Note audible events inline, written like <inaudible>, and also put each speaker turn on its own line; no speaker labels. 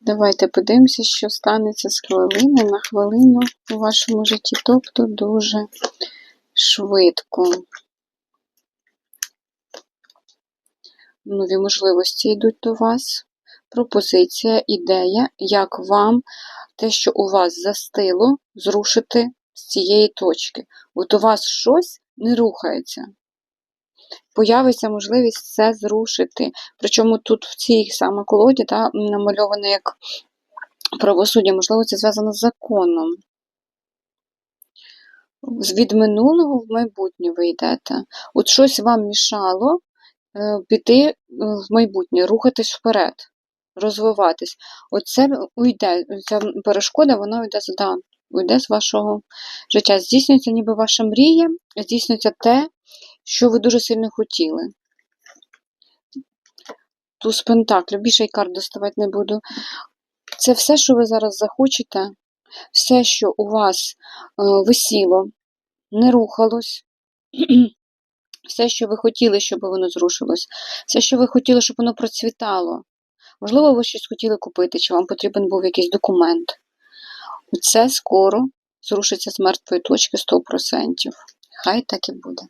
Давайте подивимося, що станеться з хвилини на хвилину у вашому житті, тобто дуже швидко. Нові можливості йдуть до вас. Пропозиція, ідея, як вам те, що у вас застило, зрушити з цієї точки. От у вас щось не рухається. Появиться можливість це зрушити. Причому тут в цій саме колоді та, намальоване як правосуддя, можливо, це зв'язано з законом. Від минулого в майбутнє ви йдете. От щось вам мішало е, піти е, в майбутнє, рухатись вперед, розвиватись. Оце уйде, ця перешкода, вона уйде з, да, уйде з вашого життя. Здійснюється ніби ваша мрія, здійснюється те, що ви дуже сильно хотіли. Туз Пентаклів, більше й карт доставати не буду. Це все, що ви зараз захочете, все, що у вас е, висіло, не рухалось, <clears throat> все, що ви хотіли, щоб воно зрушилось, все, що ви хотіли, щоб воно процвітало. Можливо, ви щось хотіли купити, чи вам потрібен був якийсь документ. Це скоро зрушиться з мертвої точки 100%. Хай так і буде.